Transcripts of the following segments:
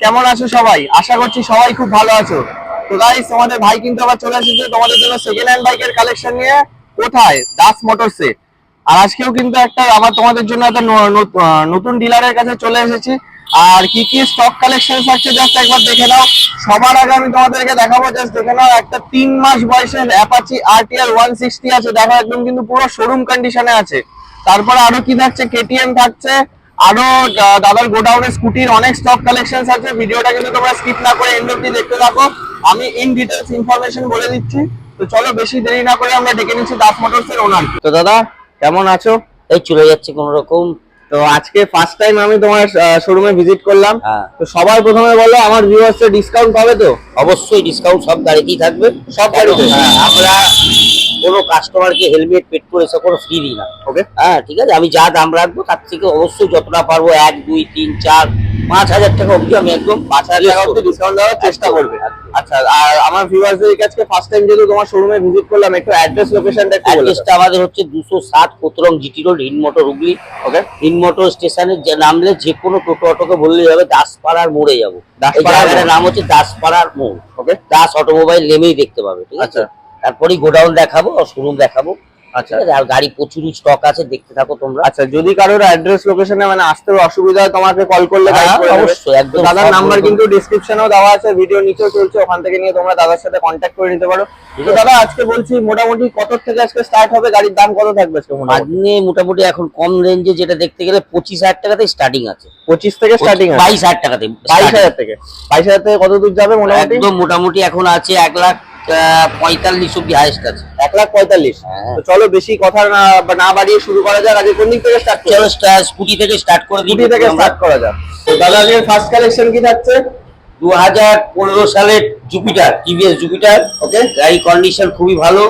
কেমন আছো সবাই? আশা করছি সবাই খুব ভালো আছো। তো গাইস তোমাদের ভাই কিন্তু আবার চলে এসেছে। তোমাদের জন্য সেকেন্ড হ্যান্ড বাইকের কালেকশন নিয়ে। কোথায়? দাস মোটরসে আর আজকেও কিন্তু একটা আবার তোমাদের জন্য একটা নতুন ডিলারের কাছে চলে এসেছি। আর কি কি স্টক কালেকশন আছে জাস্ট একবার দেখে নাও। সবার আগে আমি তোমাদেরকে দেখাবো জাস্ট দেখে নাও, একটা তিন মাস বয়সের অ্যাপাচি আরটিআর ওয়ান সিক্সটি আছে। দেখো, একদম কিন্তু পুরো শোরুম কন্ডিশনে আছে। তারপরে আরও কি থাকছে? কেটিএম থাকছে। আরও দাদার গোডাউনে স্কুটির অনেক স্টক কালেকশন আছে। ভিডিওটা কিন্তু তোমরা স্কিপ না করে এন্ড অব্দি দেখতে থাকো। আমি ইন ডিটেলস ইনফরমেশন বলে দিচ্ছি। তো চলো বেশি দেরি না করে আমরা ডেকে নিচ্ছি দাস মোটরস এর ওনার তো দাদা কেমন আছো? এই চলে যাচ্ছে কোন রকম তো আজকে ফার্স্ট টাইম আমি তোমার শোরুমে ভিজিট করলাম। হ্যাঁ। তো সবার প্রথমে বলো আমার ভিউয়ার্স এর ডিসকাউন্ট পাবে তো? অবশ্যই ডিসকাউন্ট সব গাড়িতেই থাকবে। সব গাড়িতে? হ্যাঁ, আমরা কোনো কাস্টমারকে হেলমেট পেট্রোল এসব কোনো ফ্রি দিই না। ওকে হ্যাঁ ঠিক আছে? আমি যা দাম রাখব তার থেকে অবশ্যই যতটা পারব এক দুই তিন চার পাঁচ হাজার টাকা অবধি আমি একদম পাঁচ হাজার টাকা অব্দি ডিসকাউন্ট দেওয়ার চেষ্টা করবে। আচ্ছা আর আমার ভিউয়ার্সদের কাছে ফার্স্ট টাইম যেহেতু তোমার শোরুমে ভিজিট করলাম একটু অ্যাড্রেস লোকেশনটা একটু অ্যাড্রেসটা আমাদের হচ্ছে দুশো সাত Kotrung GT road Hindmotor Hooghly okay Hindmotor স্টেশনে যে নামলে যে কোনো টোটো অটোকে বললেই হবে দাসপাড়ার মোড়ে যাব। দাসপাড়ার নাম হচ্ছে দাসপাড়ার মোড়। ওকে দাস অটোমোবাইল নেমেই দেখতে পাবে ঠিক আছে? আচ্ছা। তারপরেই গোডাউন দেখাবো শোরুম দেখাবো। আচ্ছা। আর গাড়ি প্রচুর স্টক আছে দেখতে থাকো তোমরা। আচ্ছা যদি কারোর অ্যাড্রেস লোকেশনে মানে আসতে অসুবিধা হয় তোমাকে কল করলে হ্যাঁ। অবশ্যই, একদম দাদার নাম্বার কিন্তু ডেসক্রিপশনেও দেওয়া আছে ভিডিও নিচেও চলছে ওখান থেকে নিয়ে তোমরা দাদার সাথে কন্ট্যাক্ট করে নিতে পারো। তো দাদা আজকে বলছি মোটামুটি কত থেকে আজকে স্টার্ট হবে গাড়ির দাম কত থাকবে আজকে মোটামুটি? আজকে মোটামুটি এখন কম রেঞ্জে যেটা দেখতে গেলে পঁচিশ হাজার টাকাতে স্টার্টিং আছে। পঁচিশ থেকে স্টার্টিং বাইশ হাজার টাকাতে বাইশ হাজার থেকে? বাইশ হাজার থেকে কত দূর যাবে মোটামুটি? একদম মোটামুটি এখন আছে এক লাখ পঁয়তাল্লিশ অব্দি হাইস্ট আছে। এক লাখ পঁয়তাল্লিশ। হ্যাঁ। চলো বেশি কথা না বাড়িয়ে শুরু করা যাক আজকে কোন দিক থেকে স্টার্ট চলো স্কুটি থেকে স্টার্ট করে দিই। থেকে স্টার্ট করা যাক। দাদা আজকে ফার্স্ট কালেকশন কি থাকছে? দু হাজার পনেরো সালের জুপিটার টিভিএস জুপিটার ওকে গাড়ি কন্ডিশন খুবই ভালো।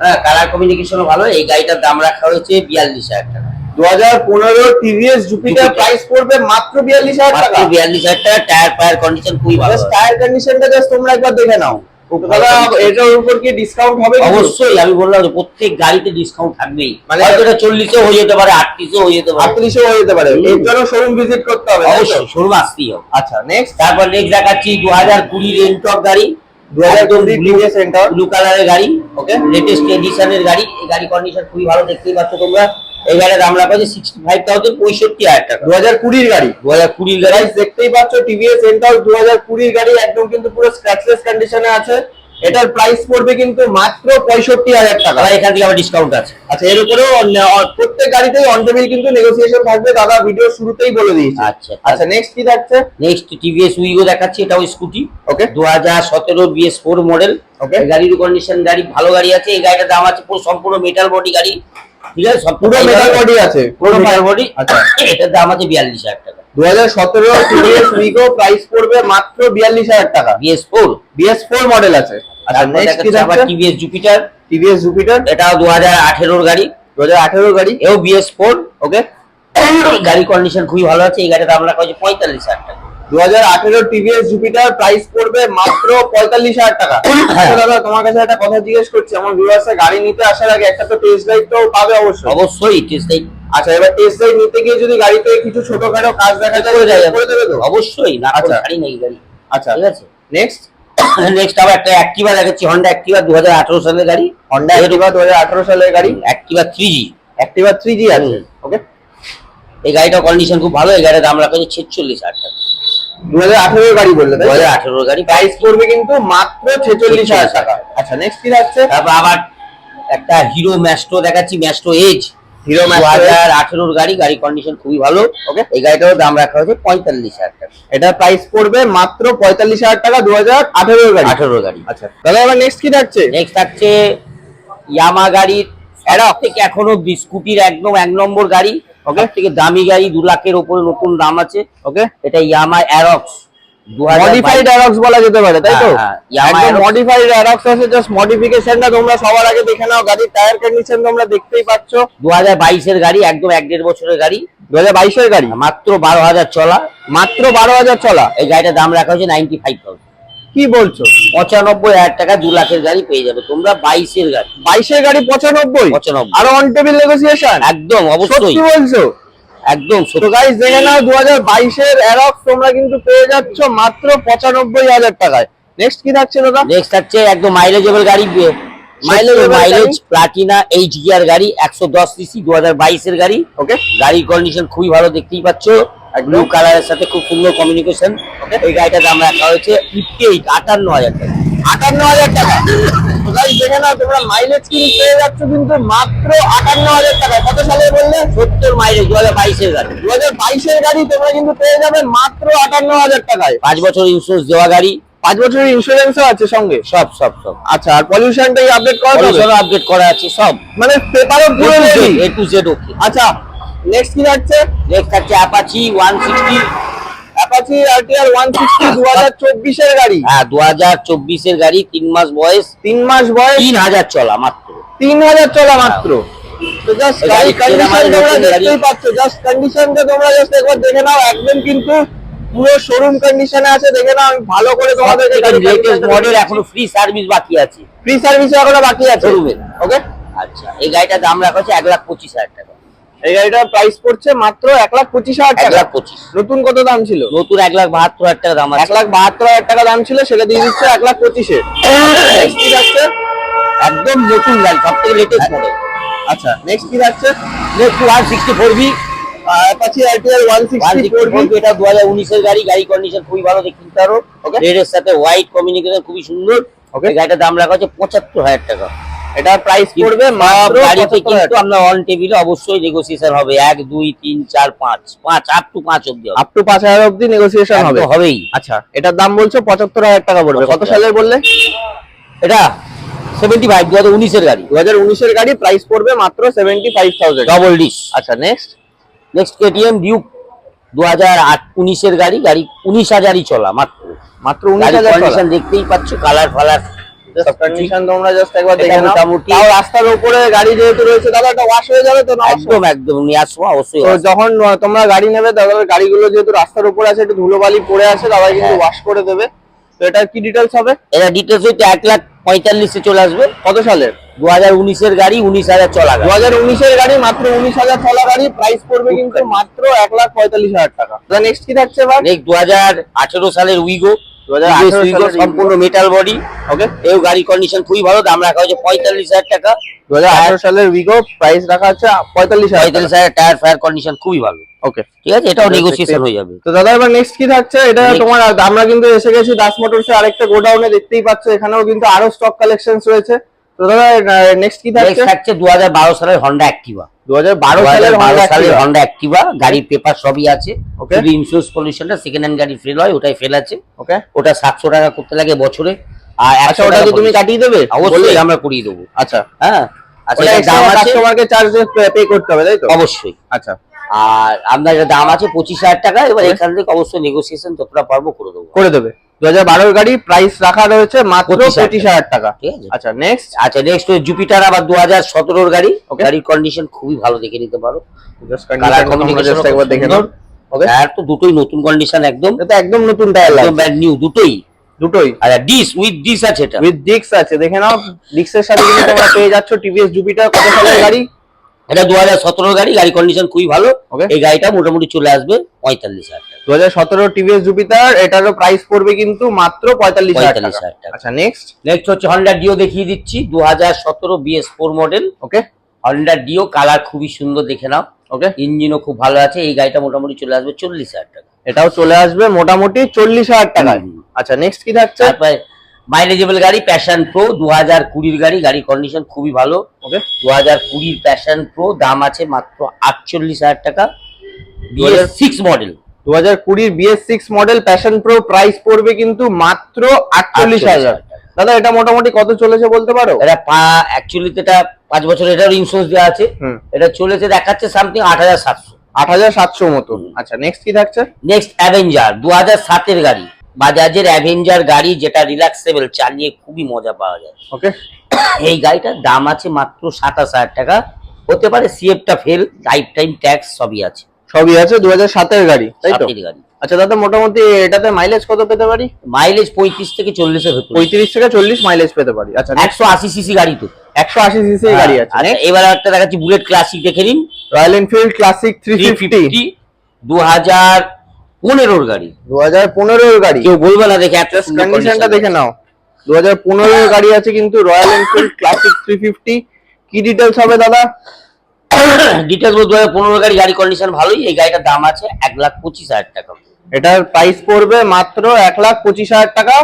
হ্যাঁ কালার কমিউনিকেশনও ভালো। এই গাড়িটার দাম রাখা হয়েছে বিয়াল্লিশ হাজার টাকা। দু হাজার পনেরো টিভিএস জুপিটার প্রাইস পড়বে মাত্র বিয়াল্লিশ হাজার টাকা? বিয়াল্লিশ হাজার টাকা টায়ার ফায়ার কন্ডিশন খুবই ভালো। টায়ার কন্ডিশনটা জাস্ট তোমরা একবার দেখে নাও। দাদা এটার উপর কি ডিসকাউন্ট হবে অবশ্যই আমি বললাম প্রত্যেক গাড়িতে ডিসকাউন্ট থাকবেই। মানে- এটা হয়ে যেতে পারে হয়ে যেতে পারে। আটত্রিশও হয়ে যেতে পারে। এর জন্য শোরুম ভিজিট করতে হবে অবশ্যই শোরুম আসতেই হবে। আচ্ছা নেক্সট তারপর নেক্সট দেখাচ্ছি দু হাজার গাড়ি। ব্লু কালারের গাড়ি ওকে লেটেস্ট এডিশনের গাড়ি। এই গাড়ি কন্ডিশন খুবই ভালো দেখতেই পাচ্ছ তোমরা। এই গাড়ির দাম রাখা হচ্ছে সিক্সটি ফাইভ থাউজেন্ড পঁয়ষট্টি হাজার টাকা। দু হাজার কুড়ির গাড়ি? দু হাজার কুড়ির গাড়ি। দেখতেই পাচ্ছ টিভিএস সেন্টার দু হাজার কুড়ির গাড়ি একদম কিন্তু পুরো স্ক্র্যাচলেস কন্ডিশনে আছে। এটার প্রাইস পড়বে কিন্তু মাত্র পঁয়ষট্টি হাজার টাকা। এখান থেকে আবার ডিসকাউন্ট আছে। আচ্ছা এর উপরেও প্রত্যেক গাড়িতেই কিন্তু নেগোসিয়েশন থাকবে। দাদা ভিডিও শুরুতেই বলে দিয়েছে। আচ্ছা। আচ্ছা নেক্সট কি থাকছে? নেক্সট টিভিএস উইগো দেখাচ্ছি এটাও স্কুটি ওকে দু হাজার সতেরো বিএস ফোর মডেল Okay. গাড়ির কন্ডিশন গাড়ি ভালো গাড়ি আছে। এই গাড়িটার দাম আছে পুরো সম্পূর্ণ মেটাল বডি গাড়ি। ঠিক আছে সব পুরো মেটাল বডি আছে। পুরো মেটাল বডি আচ্ছা। এটার দাম আছে বিয়াল্লিশ হাজার টাকা। দু হাজার সতেরো টিভিএস উইগো প্রাইস পড়বে মাত্র বিয়াল্লিশ হাজার টাকা। BS four BS four model আছে। আচ্ছা নেক্সট কি আবার টিভিএস জুপিটার টিভিএস জুপিটার এটাও দু হাজার আঠেরোর গাড়ি। দু হাজার আঠেরো গাড়ি? এও বিএস ফোর ওকে গাড়ি কন্ডিশন খুবই ভালো আছে। এই দাম রাখা হয়েছে পঁয়তাল্লিশ হাজার টাকা। দু হাজার আঠেরো টিভিএস জুপিটার প্রাইস পড়বে মাত্র পঁয়তাল্লিশ হাজার টাকা। আচ্ছা দাদা তোমার কাছে একটা কথা জিজ্ঞেস করছি। আমার ভিউয়ার্সরা গাড়ি নিতে আসার আগে একটা তো টেস্ট ড্রাইভ তো পাবে অবশ্যই। অবশ্যই টেস্ট আচ্ছা এবার টেস্ট ড্রাইভ নিতে গিয়ে যদি গাড়িতে কিছু ছোটখাটো কাজ দেখা যায় করে করে দেবে তো? অবশ্যই না আচ্ছা। ছাড়ি না এই গাড়ি। আচ্ছা। ঠিক আছে। নেক্সট নেক্সট আবার একটা অ্যাক্টিভা দেখাচ্ছি হন্ডা অ্যাক্টিভা দু হাজার আঠারো সালের গাড়ি। হন্ডা অ্যাক্টিভা দু হাজার আঠারো সালের গাড়ি। Activa three G Activa three G আছে ওকে এই গাড়িটার কন্ডিশন খুব ভালো এই গাড়ির দাম রাখা হয়েছে ছেচল্লিশ হাজার টাকা। দু হাজার আঠেরো গাড়ি বললে দু হাজার গাড়ি। প্রাইস পড়বে কিন্তু মাত্র ছেচল্লিশ হাজার টাকা। আচ্ছা নেক্সট কি তারপর আবার একটা হিরো ম্যাস্ট্রো দেখাচ্ছি ম্যাস্ট্রো এজ হিরো হাজার আঠেরোর গাড়ি গাড়ি কন্ডিশন খুবই ভালো ওকে এই গাড়িটারও দাম রাখা হয়েছে পঁয়তাল্লিশ হাজার টাকা। এটার প্রাইস পড়বে মাত্র পঁয়তাল্লিশ হাজার টাকা দু হাজার আঠেরো গাড়ি। আঠেরোর গাড়ি। আচ্ছা নেক্সট কি থাকছে? নেক্সট থাকছে ইয়ামা গাড়ির অ্যাডক থেকে এখনও স্কুটির একদম এক নম্বর গাড়ি। ওকে থেকে দামি গাড়ি দু লাখের উপরে নতুন দাম আছে। ওকে এটা ইয়ামা অ্যারক্স দু মডিফাইড অ্যারক্স বলা যেতে পারে তাই তো? হ্যাঁ, Yamaha একদম Aerox। মডিফাইড অ্যারক্স আছে জাস্ট মডিফিকেশনটা তোমরা সবার আগে দেখে নাও গাড়ির টায়ার কন্ডিশন তোমরা দেখতেই পাচ্ছ। গাড়ি একদম এক দেড় বছরের গাড়ি। দু হাজার বাইশের গাড়ি? মাত্র বারো হাজার চলা মাত্র বারো হাজার চলা এই গাড়িটার দাম রাখা হয়েছে নাইনটি ফাইভ থাউজেন্ড কি বলছো? পঁচানব্বই হাজার টাকা দু লাখের গাড়ি পেয়ে যাবে। তোমরা বাইশের গাড়ি। বাইশের গাড়ি পঁচানব্বই? পঁচানব্বই। আরও অন টেবিল নেগোসিয়েশন একদম অবশ্যই। সত্যি বলছো? একদম তো গাইস দেখে নাও দু হাজার বাইশের অ্যারক্স তোমরা কিন্তু পেয়ে যাচ্ছ মাত্র পঁচানব্বই হাজার টাকায়। নেক্সট কি থাকছে দাদা? নেক্সট হচ্ছে একদম মাইলেজেবল গাড়ি মাইলেজ গাড়ি? প্লাটিনা এইচ গিয়ার গাড়ি একশো দশ সিসি দু হাজার বাইশের গাড়ি। ওকে গাড়ির কন্ডিশন খুবই ভালো দেখতেই পাচ্ছ। ব্লু কালারের সাথে খুব সুন্দর কমিউনিকেশন এই গাড়িটার দাম রাখা হয়েছে ফিফটি এইট আটান্ন হাজার টাকা। আটান্ন হাজার টাকা। দেখে নাও তোমরা মাইলেজ কিন্তু পেয়ে যাচ্ছ কিন্তু মাত্র আটান্ন হাজার টাকা। কত সালে বললে? সত্তর মাইলেজ দু হাজার বাইশের গাড়ি। দু হাজার বাইশের গাড়ি তোমরা কিন্তু পেয়ে যাবে মাত্র আটান্ন হাজার টাকায়। পাঁচ বছর ইন্স্যুরেন্স দেওয়া গাড়ি। পাঁচ বছরের ইন্স্যুরেন্সও আছে সঙ্গে? সব সব সব। আচ্ছা আর পলিউশনটাই আপডেট করা যাবে? পলিউশন আপডেট করা আছে সব। মানে পেপারও পুরো এ টু জেড ওকে আচ্ছা নেক্সট কি যাচ্ছে? নেক্সট আছে Apache one sixty Apache RTR one sixty দু হাজার চব্বিশের গাড়ি। হ্যাঁ দু হাজার চব্বিশের গাড়ি তিন মাস বয়স। তিন মাস বয়স। তিন হাজার চলা মাত্র। তিন হাজার চলা মাত্র। তো জাস্ট গাড়ি কন্ডিশন কেনা তোমরা দেখতেই পাচ্ছ জাস্ট কন্ডিশনটা তোমরা জাস্ট একবার দেখে নাও। একদম কিন্তু পুরো শোরুম কন্ডিশনে আছে দেখে নাও আমি ভালো করে তোমাদেরকে লেটেস্ট মডেল এখনও ফ্রি সার্ভিস বাকি আছে। ফ্রি সার্ভিস এখনও বাকি আছে। ওকে আচ্ছা এই গাড়িটার দাম রাখা হচ্ছে এক লাখ পঁচিশ হাজার টাকা। এই গাড়িটার প্রাইস পড়ছে মাত্র এক লাখ পঁচিশ হাজার টাকা। পঁচিশ। নতুন কত দাম ছিল? নতুন এক লাখ বাহাত্তর হাজার টাকা দাম এক লাখ বাহাত্তর হাজার টাকা দাম ছিল সেটা দিয়ে দিচ্ছে এক লাখ পঁচিশে। একদম নতুন গাড়ি সব থেকে লেটেস্ট মডেল আচ্ছা নেক্সট কি যাচ্ছে? Next one sixty four B Apache RTR এটা গাড়ি গাড়ি কন্ডিশন খুবই ভালো দেখতে পারো সাথে হোয়াইট কমিউনিকেশন খুবই সুন্দর। গাড়িটার দাম রাখা হচ্ছে পঁচাত্তর হাজার টাকা। এটার প্রাইস পড়বে মাত্র গাড়িতে কিন্তু আপনার অন টেবিলে অবশ্যই নেগোসিয়েশন হবে। এক দুই তিন চার পাঁচ পাঁচ আপ টু পাঁচ অব্দি হবে। আপ টু পাঁচ হাজার অব্দি নেগোসিয়েশন হবে। হবেই। আচ্ছা এটার দাম বলছো পঁচাত্তর হাজার টাকা পড়বে। কত 75,000 সালের বললে? এটা সেভেন্টি ফাইভ দু হাজার উনিশের গাড়ি। দু হাজার উনিশের গাড়ি প্রাইস পড়বে মাত্র seventy five thousand double disc আচ্ছা নেক্সট নেক্সট কেটিএম ডিউক দু হাজার আট উনিশের গাড়ি। গাড়ি উনিশ হাজারই চলা মাত্র। মাত্র উনিশ গাড়ির হাজার কন্ডিশন দেখতেই পাচ্ছ কালার ফালার। কন্ডিশন তোমরা জাস্ট একবার দেখে নাও। মোটামুটি- তাও রাস্তার উপরে গাড়ি যেহেতু রয়েছে দাদা এটা ওয়াশ হয়ে যাবে তো? না একদম একদম নিয়ে আসব অবশ্যই তো যখন তোমরা গাড়ি নেবে তাদের গাড়িগুলো যেহেতু রাস্তার উপরে আছে একটু ধুলোবালি পড়ে আছে দাদা কিন্তু হ্যাঁ। ওয়াশ করে দেবে। তো এটার কি ডিটেলস হবে? এটা ডিটেলস হচ্ছে এক লাখ পঁয়তাল্লিশে চলে আসবে। কত সালের? দু হাজার উনিশের গাড়ি উনিশ হাজার চলা দু হাজার উনিশের গাড়ি মাত্র উনিশ হাজার চলা গাড়ি প্রাইস পড়বে কিন্তু মাত্র এক লাখ পঁয়তাল্লিশ হাজার টাকা। নেক্সট কি থাকছে নেক্সট দু হাজার আঠেরো সালের উইগো 2018 উইগো সালের সম্পূর্ণ মেটাল বডি ওকে এও গাড়ি কন্ডিশন খুবই ভালো দাম রাখা হয়েছে পঁয়তাল্লিশ হাজার টাকা। দু হাজার আঠারো সালের উইগো প্রাইস রাখা হচ্ছে পঁয়তাল্লিশ পঁয়তাল্লিশ হাজার টায়ার ফায়ার কন্ডিশন খুবই ভালো। ওকে ঠিক আছে? এটাও. নেগোসিয়েশন হয়ে যাবে। তো দাদা এবার নেক্সট কি থাকছে? এটা তোমার আমরা কিন্তু এসে গেছি দাস মোটরসে আরেকটা গোডাউনে দেখতেই পাচ্ছ এখানেও কিন্তু আরও স্টক কালেকশন রয়েছে। তো দাদা নেক্সট কি থাকছে? থাকছে দু হাজার বারো সালের হন্ডা অ্যাক্টিভা সালের সালের হন্ডা অ্যাক্টিভা গাড়ির পেপার সবই আছে। ইন্স্যুরেন্স পলিউশনটা সেকেন্ড হ্যান্ড গাড়ি ফেল হয় ওটাই ফেল আছে। ওকে ওটা সাতশো টাকা করতে লাগে বছরে আর আচ্ছা ওটা কি তুমি কাটিয়ে দেবে? অবশ্যই আমরা করিয়ে দেবো। আচ্ছা। হ্যাঁ আচ্ছা দাম আছে কাস্টমারকে চার্জ পে করতে হবে তাই তো? অবশ্যই। আচ্ছা। আর আপনার দাম আছে পঁচিশ হাজার টাকা এবার এখান থেকে অবশ্যই নেগোসিয়েশন যতটা পারব করে দেবো। করে দেবে। দু হাজার গাড়ি প্রাইস রাখা রয়েছে মাত্র 25,000 পঁচিশ হাজার টাকা। ঠিক আছে। আচ্ছা নেক্সট আচ্ছা নেক্সট জুপিটার আবার দু হাজার সতেরোর গাড়ি. গাড়ির কন্ডিশন খুবই ভালো দেখে নিতে পারো। একবার দেখে নাও ওকে টায়ার তো দুটোই নতুন কন্ডিশন একদম। এটা একদম নতুন টায়ার লাগবে ব্র্যান্ড নিউ দুটোই। দুটোই। আচ্ছা ডিস উইথ ডিস আছে এটা। উইথ ডিক্স আছে। দেখে নাও ডিক্সের সাথে কিন্তু তোমরা পেয়ে যাচ্ছ টিভিএস জুপিটার কত সালের গাড়ি? এটা দু হাজার সতেরো গাড়ি গাড়ি কন্ডিশন খুবই ভালো. এই গাড়িটা মোটামুটি চলে আসবে পঁয়তাল্লিশ হাজার টাকা। দু হাজার সতেরো টিভিএস জুপিটার এটারও প্রাইস পড়বে কিন্তু মাত্র পঁয়তাল্লিশ পঁয়তাল্লিশ টাকা। হাজার টাকা। আচ্ছা নেক্সট নেক্সট হচ্ছে হন্ডা ডিও দেখিয়ে দিচ্ছি দু হাজার সতেরো BS four model okay Honda Dio colour খুবই সুন্দর দেখে নাও। ওকে ইঞ্জিনও খুব ভালো আছে এই গাড়িটা মোটামুটি চলে আসবে চল্লিশ হাজার টাকা। এটাও চলে আসবে মোটামুটি চল্লিশ হাজার হুম। আচ্ছা নেক্সট কি থাকছে? মাইলেজেবল গাড়ি প্যাশন প্রো দু হাজার কুড়ির গাড়ি গাড়ি কন্ডিশন খুবই ভালো। ওকে দু হাজার কুড়ির প্যাশন প্রো দাম আছে মাত্র আটচল্লিশ হাজার টাকা। 2000 সিক্স মডেল দু হাজার কুড়ির BS six model Passion Pro price পড়বে কিন্তু মাত্র আটচল্লিশ হাজার। দাদা এটা মোটামুটি কত চলেছে বলতে পারো? এটা অ্যাকচুয়ালি এটা পাঁচ বছর এটার ইন্স্যুরেন্স দেওয়া আছে। এটা চলেছে দেখাচ্ছে সামথিং আট হাজার সাতশো। আট হাজার সাতশো মতো আচ্ছা নেক্সট কি থাকছে? নেক্সট অ্যাভেঞ্জার দু হাজার সাতের গাড়ি। বাজাজের অ্যাভেঞ্জার গাড়ি যেটা রিল্যাক্সেবল চালিয়ে খুবই মজা পাওয়া যায়। ওকে এই গাড়িটার দাম আছে মাত্র সাতাশ হাজার টাকা। হতে পারে সিএফটা ফেল লাইফ টাইম ট্যাক্স সবই আছে। সবই আছে দু হাজার সাতের গাড়ি তাই তো? গাড়ি। আচ্ছা দাদা মোটামুটি এটাতে মাইলেজ কত পেতে পারি? মাইলেজ পঁয়ত্রিশ থেকে চল্লিশের ভেতরে। পঁয়ত্রিশ থেকে চল্লিশ মাইলেজ পেতে পারি। আচ্ছা। একশো আশি সিসি গাড়ি তো। একশো আশি সিসি গাড়ি আছে আচ্ছা এবার একটা দেখাচ্ছি বুলেট ক্লাসিক দেখে নিন। Royal Enfield Classic three fifty দু হাজার পনেরোর গাড়ি। দু হাজার পনেরোর গাড়ি। কেউ বলবে না দেখে এত কন্ডিশনটা দেখে নাও। দু হাজার পনেরোর গাড়ি আছে কিন্তু Royal Enfield Classic three fifty কি ডিটেলস হবে দাদা? ডিটেলস দু হাজার পনেরো গাড়ি গাড়ি কন্ডিশন ভালোই। এই গাড়িটার দাম আছে এক লাখ পঁচিশ হাজার টাকা। এটার প্রাইস পড়বে মাত্র এক লাখ পঁচিশ হাজার টাকা।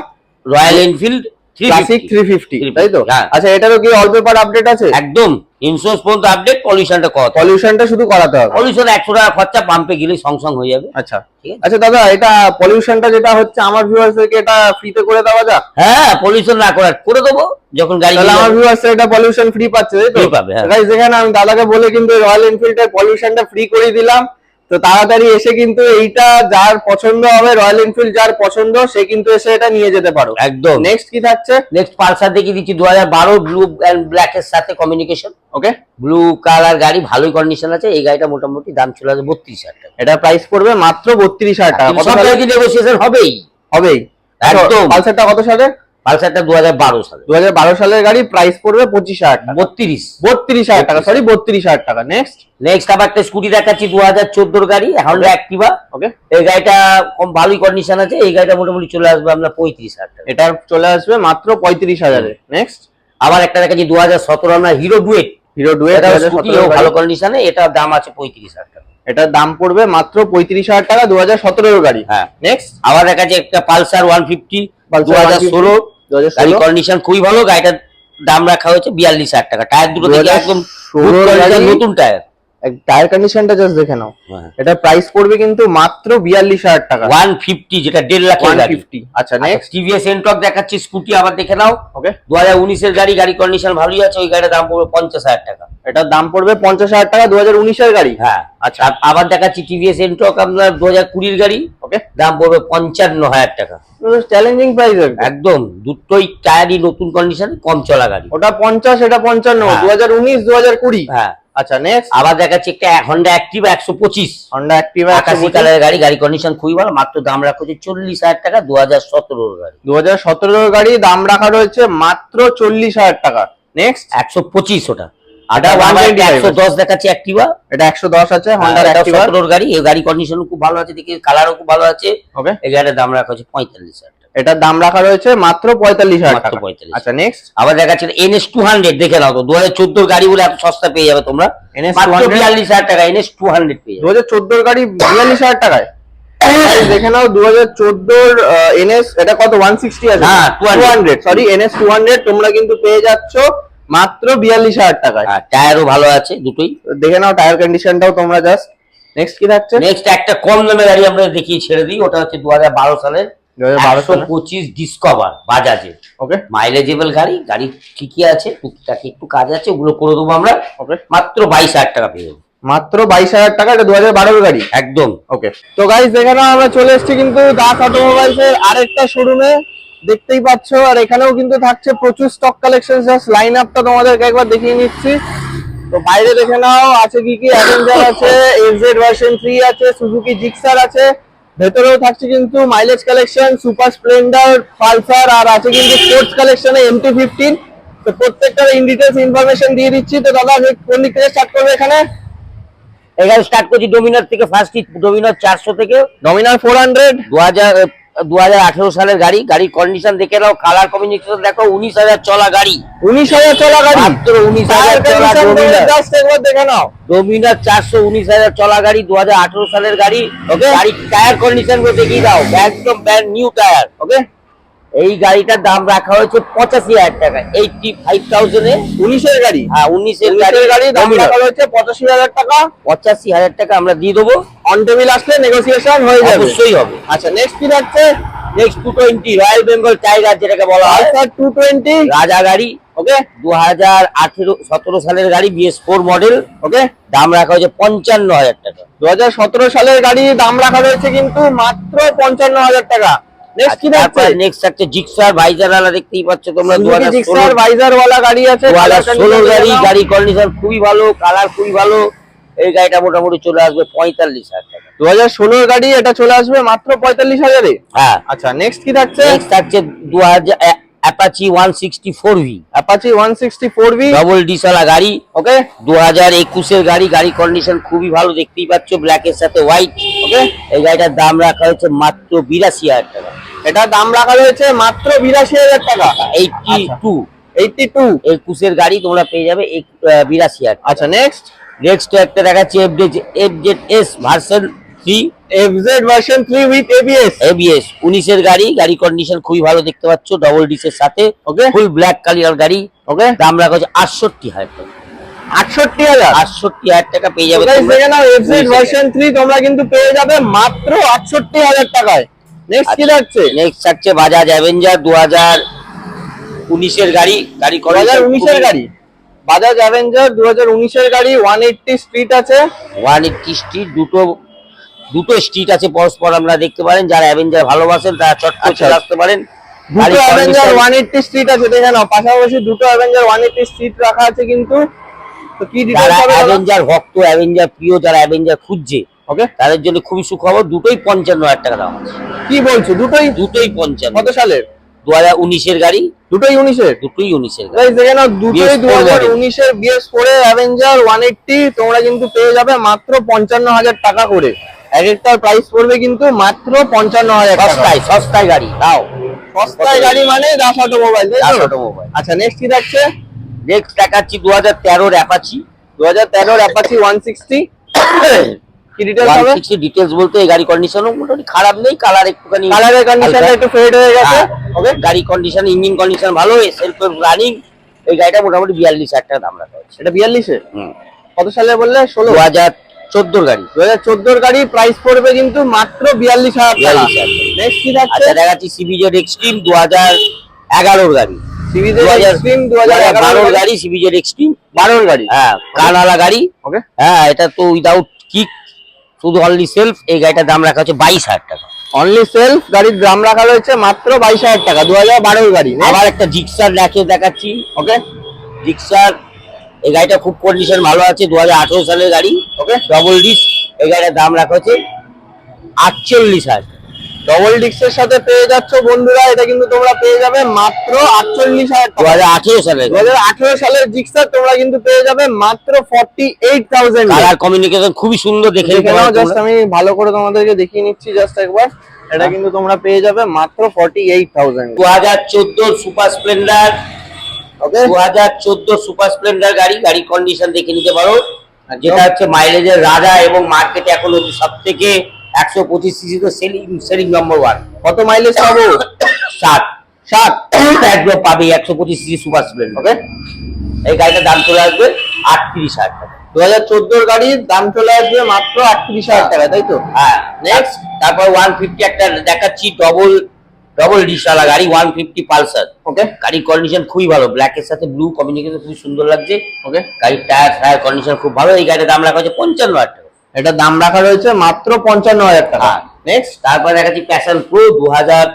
Royal Enfield Classic three fifty তাই তো? হ্যাঁ। আচ্ছা এটারও কি অল পেপার আপডেট আছে? একদম ইন্স্যুরেন্স পর্যন্ত আপডেট পলিউশনটা কত পলিউশনটা শুধু করাতে হবে? পলিউশন একশো টাকা খরচা পাম্পে গেলে হয়ে যাবে। আচ্ছা। ঠিক আছে? আচ্ছা দাদা এটা পলিউশনটা যেটা হচ্ছে আমার ভিউয়ার্সদেরকে এটা ফ্রিতে করে দেওয়া যাক? হ্যাঁ পলিউশন না করার করে দেবো যখন গাড়ি তাহলে আমার যাবে। ভিউয়ার্স এটা পলিউশন ফ্রি পাচ্ছে তাই তো? Free পাবে, হ্যাঁ। আমি দাদাকে বলে কিন্তু রয়্যাল এনফিল্ডের পলিউশনটা ফ্রি করে দিলাম। তো তাড়াতাড়ি এসে কিন্তু এইটা যার পছন্দ হবে রয়্যাল এনফিল্ড যার পছন্দ সে কিন্তু এসে এটা নিয়ে যেতে পারো। একদম। নেক্সট কি থাকছে? নেক্সট পালসার দেখিয়ে দিচ্ছি দু হাজার বারো ব্লু অ্যান্ড ব্ল্যাক এর সাথে কমিউনিকেশন ওকে ব্লু কালার গাড়ি ভালোই কন্ডিশন আছে এই গাড়িটা মোটামুটি দাম চলে আসবে বত্রিশ হাজার টাকা। এটা প্রাইস পড়বে মাত্র বত্রিশ হাজার টাকা। সব নেগোসিয়েশন হবেই? হবেই। একদম। পালসারটা কত সালে? পালসারটা দু হাজার বারো সালে। দু হাজার বারো সালের গাড়ি প্রাইস পড়বে পঁচিশ হাজার টাকা। বত্রিশ। বত্রিশ হাজার টাকা সরি বত্রিশ হাজার টাকা। নেক্সট নেক্সট আবার একটা স্কুটি দেখাচ্ছি দু হাজার চোদ্দোর গাড়ি হন্ডা অ্যাক্টিভা ওকে এই গাড়িটা কম ভালোই কন্ডিশন আছে এই গাড়িটা মোটামুটি চলে আসবে আপনার পঁয়ত্রিশ হাজার টাকা। এটা চলে আসবে মাত্র পঁয়ত্রিশ হাজারে। নেক্সট আবার একটা দেখাচ্ছি দু হাজার সতেরো আপনার হিরো ডুয়েট হিরো ডুয়েট ভালো কন্ডিশনে এটার দাম আছে পঁয়ত্রিশ হাজার টাকা। এটার দাম পড়বে মাত্র পঁয়ত্রিশ হাজার টাকা দু হাজার সতেরোর গাড়ি। হ্যাঁ। নেক্সট আবার দেখাচ্ছি একটা পালসার ওয়ান ফিফটি দু হাজার ষোলো। দু হাজার গাড়ি ষোলো কন্ডিশন খুবই ভালো গাড়িটার দাম রাখা হয়েছে বিয়াল্লিশ হাজার টাকা টায়ার দুটো দেখে 2016 একদম। নতুন টায়ার টায়ার কন্ডিশনটা জাস্ট দেখে নাও। হ্যাঁ। এটা প্রাইস পড়বে কিন্তু মাত্র বিয়াল্লিশ হাজার টাকা। ওয়ান ফিফটি যেটা দেড় লাখ ফিফটি আচ্ছা নেক্সট টিভিএস এনটক দেখাচ্ছি স্কুটি আবার দেখে নাও। ওকে দু হাজার উনিশের গাড়ি গাড়ি কন্ডিশন ভালোই আছে ওই গাড়ির দাম পড়বে পঞ্চাশ হাজার টাকা। এটার দাম পড়বে পঞ্চাশ হাজার টাকা দু হাজার উনিশের গাড়ি। হ্যাঁ আচ্ছা। আবার দেখাচ্ছি টিভিএস এনটক আপনার দু হাজার কুড়ির গাড়ি। ওকে দাম পড়বে পঞ্চান্ন হাজার টাকা। চ্যালেঞ্জিং প্রাইস একদম দুটোই টায়ারই নতুন কন্ডিশন কম চলা গাড়ি। ওটা পঞ্চাশ এটা পঞ্চান্ন। হ্যাঁ। দু হাজার উনিশ দু হাজার কুড়ি। হ্যাঁ। আচ্ছা নেক্সট আবার দেখাচ্ছি একটা হন্ডা অ্যাক্টিভা একশো পঁচিশ। হন্ডা অ্যাক্টিভা আকাশি কালারের গাড়ি গাড়ি কন্ডিশন খুবই ভালো। মাত্র দাম রাখা হচ্ছে চল্লিশ হাজার টাকা দু হাজার সতেরোর গাড়ি। দু হাজার সতেরোর গাড়ি দাম রাখা রয়েছে মাত্র চল্লিশ হাজার টাকা। নেক্সট একশো পঁচিশ ওটা। আটা 125 একশো দশ দেখাচ্ছি অ্যাক্টিভা এটা একশো দশ আছে অ্যাক্টিভা সতেরোর গাড়ি। এই গাড়ি কন্ডিশন খুব ভালো আছে দেখি কালারও খুব ভালো আছে। ওকে এই গাড়ির দাম রাখা হচ্ছে পঁয়তাল্লিশ হাজার এটার দাম রাখা রয়েছে মাত্র পঁয়তাল্লিশ হাজার টাকা। 45 আচ্ছা নেক্সট আবার দেখাচ্ছি এনএস টু হান্ড্রেড দেখে নাও তো দু হাজার চোদ্দোর গাড়ি বলে এত সস্তা পেয়ে যাবে তোমরা। NS মাত্র 200 বিয়াল্লিশ হাজার টাকা এনএস টু হান্ড্রেড পেয়ে দু হাজার চোদ্দোর গাড়ি বিয়াল্লিশ হাজার টাকায়? দেখে নাও দু হাজার চোদ্দোর এনএস এটা কত? ওয়ান সিক্সটি আছে। হ্যাঁ, two hundred sorry NS two hundred তোমরা কিন্তু পেয়ে যাচ্ছ মাত্র বিয়াল্লিশ হাজার টাকায়। হ্যাঁ টায়ারও ভালো আছে দুটোই। দেখে নাও টায়ার কন্ডিশনটাও তোমরা জাস্ট নেক্সট কি থাকছে? নেক্সট একটা কম দামে গাড়ি আমরা দেখিয়ে ছেড়ে দিই ওটা হচ্ছে দু হাজার বারো সালের পঁচিশ ডিসকভার বাজাজের ওকে মাইলেজেবল গাড়ি গাড়ি ঠিকই আছে টুকটাক একটু কাজ আছে ওগুলো করে দেবো আমরা। ওকে মাত্র বাইশ হাজার টাকা পেয়ে যাব। মাত্র বাইশ হাজার টাকা এটা দু হাজার বারোর গাড়ি? একদম। ওকে তো গাইস দেখে আমরা চলে এসেছি কিন্তু দাস অটোমোবাইলস এর আরেকটা শোরুমে দেখতেই পাচ্ছ আর এখানেও কিন্তু থাকছে প্রচুর স্টক কালেকশন জাস্ট লাইন আপটা তোমাদেরকে একবার দেখিয়ে নিচ্ছি। তো বাইরে দেখে নাও আছে কি কি অ্যাভেঞ্জার আছে এফজেড ভার্সন থ্রি আছে সুজুকি জিক্সার আছে। ভেতরেও থাকছে কিন্তু mileage collection super Splendor Pulsar আর আছে কিন্তু স্পোর্টস কালেকশনে এম টি ফিফটিন তো প্রত্যেকটা ইন ডিটেলস ইনফরমেশন দিয়ে দিচ্ছি। তো দাদা কোন দিক থেকে স্টার্ট করবে এখানে? এখানে স্টার্ট করছি ডোমিনার থেকে ফার্স্ট ডোমিনার চারশো থেকে। ডোমিনার ফোর হান্ড্রেড দু হাজার দু হাজার আঠেরো সালের গাড়ি গাড়ির কন্ডিশন দেখে নাও কালার কমিউনিকেশন দেখো উনিশ হাজার চলা গাড়ি। উনিশ হাজার চলা গাড়ি? মাত্র উনিশ হাজার চলা দেখে নাও। ডোমিনার চারশো উনিশ হাজার চলা গাড়ি দু হাজার আঠেরো সালের গাড়ি। ওকে গাড়ির টায়ার কন্ডিশন দেখিয়ে দাও। একদম ব্র্যান্ড নিউ টায়ার ওকে এই গাড়িটার দাম রাখা হয়েছে পঁচাশি হাজার টাকা এইটি ফাইভ থাউজেন্ডে উনিশের গাড়ি? হ্যাঁ উনিশের গাড়ি উনিশের গাড়ি। দাম রাখা হয়েছে পঁচাশি হাজার টাকা। পঁচাশি হাজার টাকা আমরা দিয়ে দেবো। অন টেবিল আসলে নেগোসিয়েশন হয়ে যাবে। অবশ্যই হবে। আচ্ছা নেক্সট কি থাকছে? Next two twenty royal Bengal tiger যেটাকে বলা হয়। টু টোয়েন্টি রাজা গাড়ি ওকে দু হাজার আঠেরো সতেরো সালের গাড়ি বিএস ফোর মডেল ওকে দাম রাখা হয়েছে পঞ্চান্ন হাজার টাকা। দু সালের গাড়ি দাম রাখা রয়েছে কিন্তু মাত্র পঞ্চান্ন হাজার টাকা। নেক্সট কি নেক্সট জিক্সার দেখতেই পাচ্ছ তোমরা দু সুজুকি হাজার জিক্সার ভাইজার গাড়ি আছে? দু হাজার Colour ষোলোর condition গাড়ি গাড়ি কন্ডিশন খুবই ভালো কালার খুবই ভালো। এই গাড়িটা মোটামুটি চলে আসবে পঁয়তাল্লিশ হাজার টাকা। দু হাজার ষোলোর গাড়ি এটা চলে আসবে মাত্র পঁয়তাল্লিশ হাজারে? হ্যাঁ। আচ্ছা নেক্সট কি থাকছে? নেক্সট থাকছে দু হাজার Apache one sixty four V Apache one sixty four V double ডিসালা গাড়ি ওকে দু হাজার একুশের গাড়ি গাড়ি কন্ডিশন খুবই ভালো দেখতেই পাচ্ছ ব্ল্যাকের সাথে হোয়াইট ওকে এই গাড়িটার দাম রাখা হয়েছে মাত্র বিরাশি হাজার টাকা। এটা দাম রাখা রয়েছে মাত্র বিরাশি হাজার টাকা। এইটটি টু এইটটি টু একুশের গাড়ি তোমরা পেয়ে যাবে বিরাশি হাজার আচ্ছা নেক্সট নেক্সট একটা দেখাচ্ছি F Z S version three FZ version three with ABS ABS উনিশের গাড়ি গাড়ি কন্ডিশন খুবই ভালো দেখতে পাচ্ছ ডবল ডিসের সাথে ওকে ফুল ব্ল্যাক কালার গাড়ি ওকে দাম রাখা হচ্ছে আটষট্টি হাজার টাকা। আটষট্টি হাজার? আটষট্টি হাজার টাকা পেয়ে যাবে। দেখে এফজেড ভার্সন থ্রি তোমরা কিন্তু পেয়ে যাবে মাত্র আটষট্টি হাজার টাকায়। নেক্সট কি নেক্সট থাকছে? বাজাজ অ্যাভেঞ্জার দু হাজার উনিশের গাড়ি গাড়ি দু হাজার উনিশের গাড়ি। বাজাজ অ্যাভেঞ্জার দু হাজার উনিশের গাড়ি ওয়ান এইটটি স্ট্রিট আছে। ওয়ান এইটটি স্ট্রিট দুটো দুটো স্ট্রিট আছে পরস্পর আমরা দেখতে পারেন যারা অ্যাভেঞ্জার ভালোবাসেন তারা চট করে আসতে পারেন। দুটো অ্যাভেঞ্জার ওয়ান এইটটি স্ট্রিট আছে দেখে নাও। পাশাপাশি দুটো অ্যাভেঞ্জার ওয়ান এইটটি স্ট্রিট রাখা আছে কিন্তু। তো কি যারা অ্যাভেঞ্জার ভক্ত অ্যাভেঞ্জার প্রিয় যারা অ্যাভেঞ্জার খুঁজছে ওকে তাদের জন্য খুবই সুখবর দুটোই পঞ্চান্ন হাজার টাকা দাম কি বলছো? দুটোই? দুটোই পঞ্চান্ন। কত সালের? দু হাজার উনিশের গাড়ি। দুটোই উনিশের? দুটোই উনিশের দেখে নাও দুটোই BS4 দু হাজার উনিশের BS four Avenger one eighty তোমরা কিন্তু পেয়ে যাবে মাত্র পঞ্চান্ন হাজার টাকা করে। এক একটার প্রাইস পড়বে কিন্তু মাত্র পঞ্চান্ন হাজার সস্তায় সস্তায় গাড়ি দাও। সস্তায় গাড়ি মানে দাস অটোমোবাইল দাস অটোমোবাইল। আচ্ছা নেক্সট কি থাকছে? নেক্সট দেখাচ্ছি দু হাজার তেরোর অ্যাপাচি দু হাজার তেরোর অ্যাপাচি ওয়ান সিক্সটি কি ডিটেলস হবে? ডিটেলস বলতে এই গাড়ি কন্ডিশনও মোটামুটি খারাপ নেই কালার একটুখানি কালারের কন্ডিশনটা একটু ফেড হয়ে গেছে। হ্যাঁ, ওকে গাড়ি কন্ডিশন ইঞ্জিন কন্ডিশন ভালো সেলফ রানিং এই গাড়িটা মোটামুটি বিয়াল্লিশ হাজার টাকা দাম রাখা হয়েছে। এটা বিয়াল্লিশে? কত সালে বললে? ষোলো? হাজার চোদ্দোর গাড়ি। দু হাজার চোদ্দোর গাড়ি প্রাইস পড়বে কিন্তু মাত্র বিয়াল্লিশ হাজার টাকা। 42,000 নেক্সট কি থাকছে আচ্ছা দেখাচ্ছি সিবিজেড এক্সট্রিম দু হাজার এগারোর গাড়ি। বারোর গাড়ি গাড়ি সিবিজেড এক্সট্রিম বারোর গাড়ি? হ্যাঁ গাড়ি। ওকে হ্যাঁ এটা তো উইদাউট কিক শুধু অনলি সেলফ এই গাড়িটার দাম রাখা হচ্ছে বাইশ হাজার টাকা। অনলি সেলফ গাড়ির দাম রাখা রয়েছে মাত্র বাইশ হাজার টাকা দু হাজার বারোর গাড়ি। আবার একটা জিক্সার রাখে দেখাচ্ছি। ওকে জিক্সার এই গাড়িটা খুব কন্ডিশন ভালো আছে দু সালের গাড়ি। ওকে ডবল ডিস এই গাড়িটার দাম রাখা হচ্ছে আটচল্লিশ হাজার। ডবল ডিক্সের সাথে পেয়ে যাচ্ছ বন্ধুরা এটা কিন্তু তোমরা পেয়ে যাবে মাত্র আটচল্লিশ হাজার দু হাজার আঠেরো সালের দু হাজার আঠেরো সালের তোমরা কিন্তু পেয়ে যাবে মাত্র forty eight thousand colour combination খুবই সুন্দর দেখে দেখে নাও জাস্ট আমি ভালো করে তোমাদেরকে দেখিয়ে নিচ্ছি জাস্ট একবার। এটা কিন্তু তোমরা পেয়ে যাবে মাত্র ফর্টি এইট থাউজেন্ড দু হাজার চোদ্দোর সুপার স্প্লেন্ডার ওকে দু হাজার চোদ্দ সুপার স্প্লেন্ডার গাড়ি গাড়ি কন্ডিশন দেখে নিতে পারো। যেটা হচ্ছে মাইলেজের রাজা এবং মার্কেটে এখন সব থেকে একশো পঁচিশ সিসি তো সেলিং সেলিং নম্বর ওয়ান কত মাইলেজ পাবো? ষাট ষাট একদম পাবে একশো পঁচিশ সিসি সুপার স্প্লেন্ডার। ওকে এই গাড়িটার দাম চলে আসবে আটত্রিশ হাজার টাকা। দু হাজার চোদ্দোর গাড়ির দাম চলে আসবে মাত্র আটত্রিশ হাজার টাকা তাই তো? হ্যাঁ। নেক্সট তারপর ওয়ান ফিফটি একটা দেখাচ্ছি ডবল ডবল ডিশওয়ালা গাড়ি ওয়ান ফিফটি পালসার। ওকে গাড়ির কন্ডিশন খুবই ভালো ব্ল্যাক এর সাথে ব্লু কমিউনিকেশন খুবই সুন্দর লাগছে। ওকে গাড়ির টায়ার টায়ার কন্ডিশন খুব ভালো এই গাড়ির দাম রাখা হচ্ছে পঞ্চান্ন হাজার টাকা। এটা দাম রাখা রয়েছে মাত্র পঞ্চান্ন হাজার টাকা। হ্যাঁ। নেক্সট তারপর দেখাচ্ছি প্যাশন প্রো দু হাজার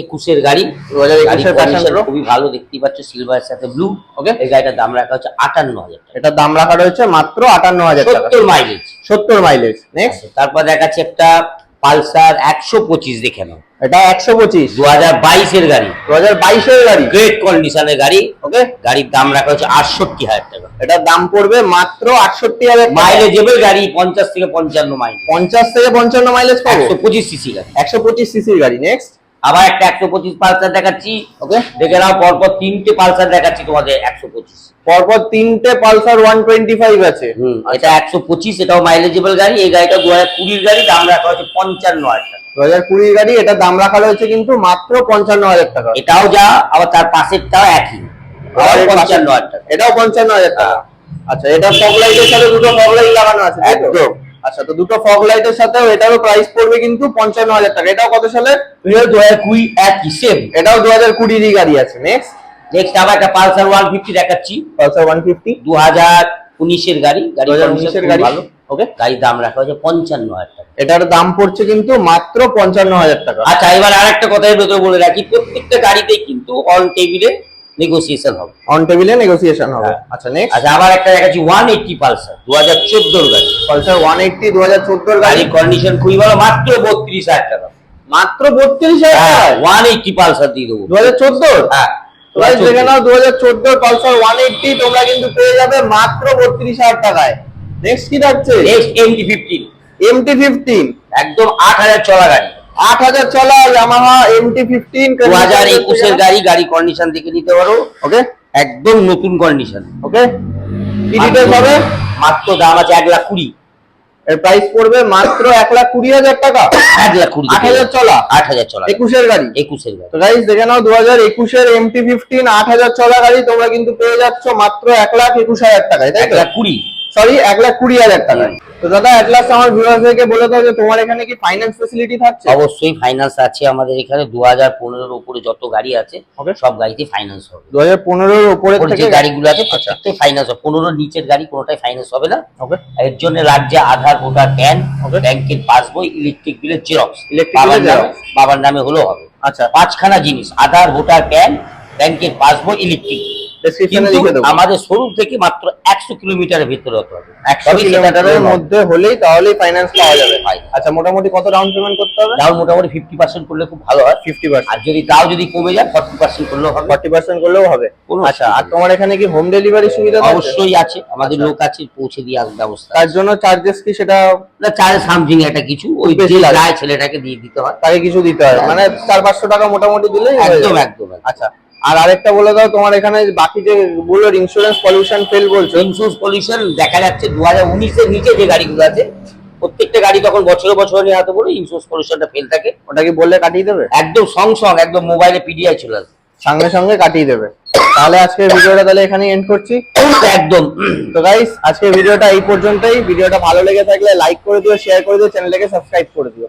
একুশের গাড়ি। 2021 গাড়ির এর Passion condition Pro। খুবই ভালো দেখতেই পাচ্ছ সিলভারের সাথে ব্লু ওকে এই গাড়িটার দাম রাখা হচ্ছে আটান্ন হাজার টাকা। এটার দাম রাখা রয়েছে মাত্র আটান্ন হাজার টাকা। সত্তর মাইলেজ সত্তর মাইলেজ নেক্সট তারপর দেখাচ্ছি একটা পালসার একশো পঁচিশ দেখে নাও। এটা একশো পঁচিশ। দু হাজার বাইশের গাড়ি। দু হাজার বাইশের গাড়ি? গ্রেট কন্ডিশনের গাড়ি। ওকে গাড়ির দাম রাখা হচ্ছে আটষট্টি হাজার টাকা। এটার দাম পড়বে মাত্র আটষট্টি হাজার মাইলেজ মাইলেজেবল গাড়ি পঞ্চাশ থেকে পঞ্চান্ন মাইল পঞ্চাশ থেকে পঞ্চান্ন মাইলেজ পাবো। একশো পঁচিশ সিসি গাড়ি। একশো পঁচিশ সিসির গাড়ি। নেক্সট আবার একটা একশো পঁচিশ পালসার দেখাচ্ছি ওকে? দেখে নাও পরপর তিনটে পালসার দেখাচ্ছি তোমাদের একশো পঁচিশ। পরপর তিনটে পালসার ওয়ান টোয়েন্টি ফাইভ আছে এটা একশো পঁচিশ এটাও মাইলেজেবল গাড়ি এই গাড়িটা দু হাজার কুড়ির গাড়ি দাম রাখা হচ্ছে পঞ্চান্ন হাজার দু হাজার কুড়ির গাড়ি এটার দাম রাখা রয়েছে কিন্তু মাত্র পঞ্চান্ন হাজার টাকা। এটাও যা আবার তার পাশেরটাও একই। আবার পঞ্চান্ন হাজার টাকা। এটাও পঞ্চান্ন হাজার টাকা। আচ্ছা এটা ফগ লাইটের সাথে দুটো ফগ লাইট লাগানো আছে? একদম। আচ্ছা তো দুটো ফগ লাইটের সাথেও এটারও প্রাইস পড়বে কিন্তু পঞ্চান্ন হাজার টাকা। এটাও কত সালের? দু হাজার কুড়ি একই সেম এটাও দু হাজার কুড়িরই গাড়ি আছে। নেক্সট নেক্সট আবার একটা পালসার ওয়ান ফিফটি দেখাচ্ছি। পালসার ওয়ান ফিফটি দু হাজার উনিশের গাড়ি। গাড়ি উনিশের গাড়ি? ভালো। ওকে গাড়ির দাম রাখা হয়েছে পঞ্চান্ন হাজার টাকা। এটার দাম পড়ছে কিন্তু মাত্র পঞ্চান্ন হাজার টাকা। আচ্ছা এবার আরেকটা কথা এর ভেতরে বলে রাখি। প্রত্যেকটা গাড়িতেই কিন্তু অন টেবিলে নেগোসিয়েশন হবে। অন টেবিলে নেগোসিয়েশন হবে। হ্যাঁ। আচ্ছা নেক্সট আচ্ছা আবার একটা দেখাচ্ছি ওয়ান এইটটি পালসার দু হাজার চোদ্দোর গাড়ি। পালসার ওয়ান এইটটি দু হাজার গাড়ি। কন্ডিশন খুবই ভালো মাত্র বত্রিশ হাজার টাকা। মাত্র বত্রিশ হাজার হ্যাঁ টাকা ওয়ান এইটটি পালসার দিয়ে দেবো। দু হাজার চোদ্দোর? হ্যাঁ গাইস দেখে নাও দু হাজার চোদ্দ পালসার ওয়ান এইটটি তোমরা কিন্তু পেয়ে যাবে মাত্র বত্রিশ হাজার টাকায়। নেক্সট কি থাকছে next MT fifteen MT fifteen একদম আট হাজার চলা গাড়ি। আট হাজার চলা ইয়ামাহা এমটি ফিফটিন দু হাজার একুশের গাড়ি গাড়ি কন্ডিশন দেখে নিতে পারো ওকে একদম নতুন কন্ডিশন ওকে কি ডিটেলস হবে? মাত্র দাম আছে এক লাখ কুড়ি। এর প্রাইস পড়বে মাত্র এক লাখ কুড়ি হাজার টাকা। এক লাখ কুড়ি আট হাজার চলা। আট হাজার চলা। একুশের গাড়ি। একুশের গাড়ি। তো গাইস দেখে নাও দু হাজার একুশের এমটি ফিফটিন আট হাজার চলা গাড়ি তোমরা কিন্তু পেয়ে যাচ্ছ মাত্র এক লাখ একুশ হাজার টাকায় তাই এক লাখ কুড়ি। সরি এক লাখ কুড়ি হাজার টাকা। তো দাদা এক লাখ আমার ভিউয়ার্সদেরকে বলে দাও যে তোমার এখানে কি ফাইন্যান্স ফেসিলিটি থাকছে? অবশ্যই ফাইন্যান্স আছে আমাদের এখানে। দু হাজার পনেরোর উপরে যত গাড়ি আছে. সব গাড়িতে ফাইন্যান্স হবে। দু হাজার পনেরোর উপরে যে গাড়িগুলো আছে প্রত্যেকটাই ফাইন্যান্স হবে। পনেরোর নিচের গাড়ি কোনোটাই ফাইন্যান্স হবে না। ওকে এর জন্য লাগছে আধার ভোটার প্যান. ব্যাংকের পাসবই ইলেকট্রিক বিলের জেরক্স বাবার নামে বাবার নামে হলেও হবে। আচ্ছা। পাঁচখানা জিনিস আধার ভোটার প্যান ব্যাংকের পাসবই ইলেকট্রিক আমাদের শোরুম থেকে মাত্র একশো কিলোমিটারের ভেতরে হতে হবে। একশো কিলোমিটারের মধ্যে হলেই তাহলেই ফাইন্যান্স পাওয়া যাবে। আচ্ছা মোটামুটি কত ডাউন পেমেন্ট করতে হবে? দাও মোটামুটি ফিফটি পার্সেন্ট করলে খুব ভালো হয়। ফিফটি পার্সেন্ট আর যদি তাও যদি কমে যায় ফর্টি পার্সেন্ট করলেও হবে। ফর্টি পার্সেন্ট করলেও হবে। আচ্ছা আর তোমার এখানে কি হোম ডেলিভারি সুবিধা অবশ্যই আছে আমাদের আচ্ছা। লোক আছে পৌঁছে দিয়ে আসবে ব্যবস্থা তার জন্য চার্জেস কি সেটা না চার্জ সামথিং একটা কিছু। ওই যে ছেলেটাকে দিয়ে দিতে হয়। তাকে কিছু দিতে হয়। মানে চার পাঁচশো টাকা মোটামুটি হয়ে যাবে। একদম একদম। আচ্ছা আর আরেকটা বলে দাও তোমার এখানে বাকি যে বলল ইন্স্যুরেন্স পলিউশন ফেল বলছো। ইন্স্যুরেন্স পলিউশন দেখা যাচ্ছে দু হাজার উনিশের নিচে যে গাড়িগুলো আছে প্রত্যেকটা গাড়ি তখন বছরে বছরে নিয়ে হাতে বলে ইন্স্যুরেন্স পলিউশনটা ফেল থাকে। ওটা কি বললে কাটিয়ে দেবে? একদম সং সং একদম মোবাইলে পিডিআই চলে আসবে সঙ্গে সঙ্গে কাটিয়ে দেবে। তাহলে আজকের ভিডিওটা তাহলে এখানে এন্ড করছি। একদম। তো গাইস আজকের ভিডিওটা এই পর্যন্তই। ভিডিওটা ভালো লেগে থাকলে লাইক করে দিও শেয়ার করে দিও চ্যানেলটাকে সাবস্ক্রাইব করে দিও।